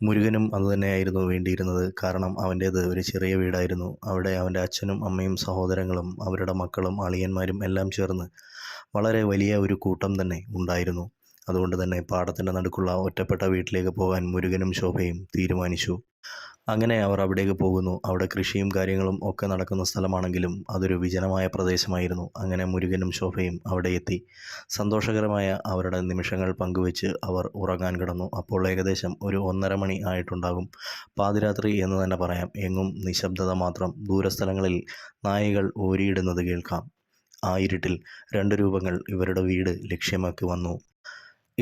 മുരുകനും അതുതന്നെയായിരുന്നു വേണ്ടിയിരുന്നത്. കാരണം അവന്റേത് ഒരു ചെറിയ വീടായിരുന്നു. അവിടെ അവന്റെ അച്ഛനും അമ്മയും സഹോദരങ്ങളും അവരുടെ മക്കളും അളിയന്മാരും എല്ലാം ചേർന്ന് വളരെ വലിയ ഒരു കൂട്ടം തന്നെ ഉണ്ടായിരുന്നു. അതുകൊണ്ട് തന്നെ പാടത്തിന്റെ നടുക്കുള്ള ഒറ്റപ്പെട്ട വീട്ടിലേക്ക് പോകാൻ മുരുകനും ശോഭയും തീരുമാനിച്ചു. അങ്ങനെ അവർ അവിടേക്ക് പോകുന്നു. അവിടെ കൃഷിയും കാര്യങ്ങളും ഒക്കെ നടക്കുന്ന സ്ഥലമാണെങ്കിലും അതൊരു വിജനമായ പ്രദേശമായിരുന്നു. അങ്ങനെ മുരുകനും ശോഭയും അവിടെ എത്തി. സന്തോഷകരമായ അവരുടെ നിമിഷങ്ങൾ പങ്കുവെച്ച് അവർ ഉറങ്ങാൻ കിടന്നു. അപ്പോൾ ഏകദേശം ഒരു ഒന്നര മണി ആയിട്ടുണ്ടാകും. പാതിരാത്രി എന്ന് തന്നെ പറയാം. എങ്ങും നിശബ്ദത മാത്രം ദൂരസ്ഥലങ്ങളിൽ നായകൾ ഓരിയിടുന്നത് കേൾക്കാം. ആ ഇരുട്ടിൽ രണ്ട് രൂപങ്ങൾ ഇവരുടെ വീട് ലക്ഷ്യമാക്കി വന്നു.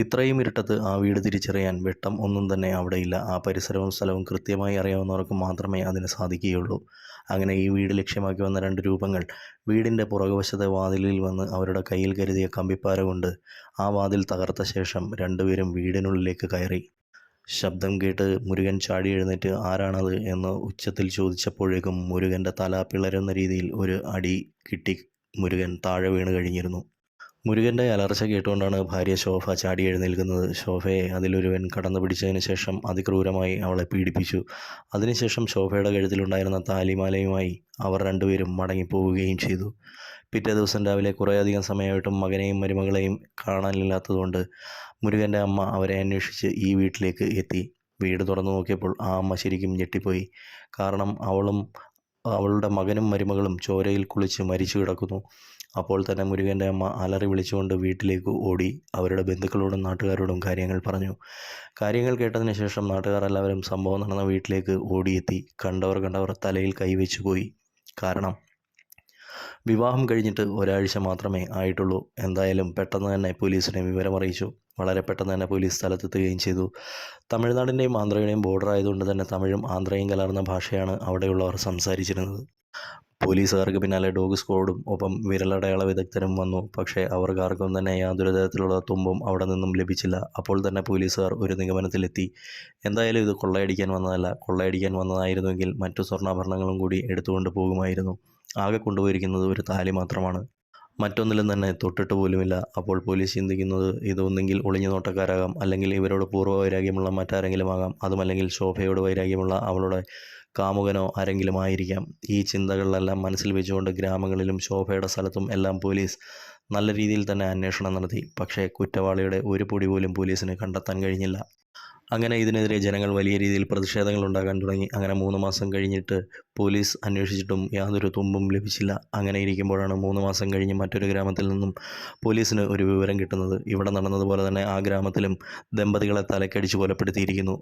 ഇത്രയും ഇരുട്ടത്ത് ആ വീട് തിരിച്ചറിയാൻ വെട്ടം ഒന്നും തന്നെ അവിടെയില്ല. ആ പരിസരവും സ്ഥലവും കൃത്യമായി അറിയാവുന്നവർക്ക് മാത്രമേ അതിന് സാധിക്കുകയുള്ളൂ. അങ്ങനെ ഈ വീട് ലക്ഷ്യമാക്കി വന്ന രണ്ട് രൂപങ്ങൾ. വീടിന്റെ പുറകുവശത്തെ വാതിലിൽ വന്ന് അവരുടെ കയ്യിൽ കരുതിയ കമ്പിപ്പാര കൊണ്ട് ആ വാതിൽ തകർത്ത ശേഷം രണ്ടുപേരും വീടിനുള്ളിലേക്ക് കയറി. ശബ്ദം കേട്ട് മുരുകൻ ചാടി എഴുന്നേറ്റ് ആരാണത്? എന്ന് ഉച്ചത്തിൽ ചോദിച്ചപ്പോഴേക്കും മുരുകന്റെ തല പിളരുന്ന രീതിയിൽ ഒരു അടി കിട്ടി. മുരുകൻ താഴെ വീണ് കഴിഞ്ഞിരുന്നു. മുരുകന്റെ അലർച്ച കേട്ടുകൊണ്ടാണ് ഭാര്യ ശോഭ ചാടി എഴുന്നേൽക്കുന്നത്. ശോഭയെ അതിലൊരുവൻ കടന്നു പിടിച്ചതിന് ശേഷം അതിക്രൂരമായി അവളെ പീഡിപ്പിച്ചു. അതിനുശേഷം ശോഭയുടെ കഴുത്തിലുണ്ടായിരുന്ന താലിമാലയുമായി അവർ രണ്ടുപേരും മടങ്ങിപ്പോവുകയും ചെയ്തു. പിറ്റേ ദിവസം രാവിലെ കുറേയധികം സമയമായിട്ടും മകനെയും മരുമകളെയും കാണാനില്ലാത്തതുകൊണ്ട് മുരുകന്റെ അമ്മ അവരെ അന്വേഷിച്ച് ഈ വീട്ടിലേക്ക് എത്തി. വീട് തുറന്നു നോക്കിയപ്പോൾ ആ അമ്മ ശരിക്കും ഞെട്ടിപ്പോയി. കാരണം അവളും അവളുടെ മകനും മരുമകളും ചോരയിൽ കുളിച്ച് മരിച്ചു കിടക്കുന്നു. അപ്പോൾ തന്നെ മുരുകന്റെ അമ്മ അലറി വിളിച്ചുകൊണ്ട് വീട്ടിലേക്ക് ഓടി അവരുടെ ബന്ധുക്കളോടും നാട്ടുകാരോടും കാര്യങ്ങൾ പറഞ്ഞു. കാര്യങ്ങൾ കേട്ടതിന് ശേഷം നാട്ടുകാർ എല്ലാവരും സംഭവം നടന്ന വീട്ടിലേക്ക് ഓടിയെത്തി. കണ്ടവർ കണ്ടവർ തലയിൽ കൈവച്ചു പോയി. കാരണം വിവാഹം കഴിഞ്ഞിട്ട് ഒരാഴ്ച മാത്രമേ ആയിട്ടുള്ളൂ. എന്തായാലും പെട്ടെന്ന് തന്നെ പോലീസിനെ വിവരമറിയിച്ചു വളരെ പെട്ടെന്ന് തന്നെ പോലീസ് സ്ഥലത്തെത്തുകയും ചെയ്തു. തമിഴ്നാടിന്റെയും ആന്ധ്രയുടെയും ബോർഡർ ആയതുകൊണ്ട് തന്നെ തമിഴും ആന്ധ്രയും കലർന്ന ഭാഷയാണ് അവിടെയുള്ളവർ സംസാരിച്ചിരുന്നത്. പോലീസുകാർക്ക് പിന്നാലെ ഡോഗ് സ്ക്വാഡും ഒപ്പം വിരലടയാള വിദഗ്ധരും വന്നു. പക്ഷേ അവർക്ക് ആർക്കും തന്നെ യാതൊരു തരത്തിലുള്ള തുമ്പും അവിടെ നിന്നും ലഭിച്ചില്ല. അപ്പോൾ തന്നെ പോലീസുകാർ ഒരു നിഗമനത്തിലെത്തി. എന്തായാലും ഇത് കൊള്ളയടിക്കാൻ വന്നതല്ല. കൊള്ളയടിക്കാൻ വന്നതായിരുന്നുവെങ്കിൽ മറ്റു സ്വർണാഭരണങ്ങളും കൂടി എടുത്തുകൊണ്ട് പോകുമായിരുന്നു. ആകെ കൊണ്ടുപോയിരിക്കുന്നത് ഒരു താലി മാത്രമാണ്. മറ്റൊന്നിലും തന്നെ തൊട്ടിട്ട് പോലുമില്ല. അപ്പോൾ പോലീസ് ചിന്തിക്കുന്നത് ഇതൊന്നെങ്കിൽ ഒളിഞ്ഞു നോട്ടക്കാരാകാം അല്ലെങ്കിൽ ഇവരോട് പൂർവ വൈരാഗ്യമുള്ള മറ്റാരെങ്കിലും ആകാം. അതുമല്ലെങ്കിൽ ശോഭയോട് വൈരാഗ്യമുള്ള അവളുടെ കാമുകനോ ആരെങ്കിലും ആയിരിക്കാം. ഈ ചിന്തകളിലെല്ലാം മനസ്സിൽ വെച്ചുകൊണ്ട് ഗ്രാമങ്ങളിലും ശോഭയുടെ സ്ഥലത്തും എല്ലാം പോലീസ് നല്ല രീതിയിൽ തന്നെ അന്വേഷണം നടത്തി. പക്ഷേ കുറ്റവാളിയുടെ ഒരു പൊടി പോലും പോലീസിന് കണ്ടെത്താൻ കഴിഞ്ഞില്ല. അങ്ങനെ ഇതിനെതിരെ ജനങ്ങൾ വലിയ രീതിയിൽ പ്രതിഷേധങ്ങൾ ഉണ്ടാകാൻ തുടങ്ങി. അങ്ങനെ മൂന്ന് മാസം കഴിഞ്ഞിട്ട് പോലീസ് അന്വേഷിച്ചിട്ടും യാതൊരു തുമ്പും ലഭിച്ചില്ല. അങ്ങനെ ഇരിക്കുമ്പോഴാണ് മൂന്ന് മാസം കഴിഞ്ഞ് മറ്റൊരു ഗ്രാമത്തിൽ നിന്നും പോലീസിന് ഒരു വിവരം കിട്ടുന്നത്. ഇവിടെ നടന്നതുപോലെ തന്നെ ആ ഗ്രാമത്തിലും ദമ്പതികളെ തലക്കടിച്ച് കൊലപ്പെടുത്തിയിരിക്കുന്നു.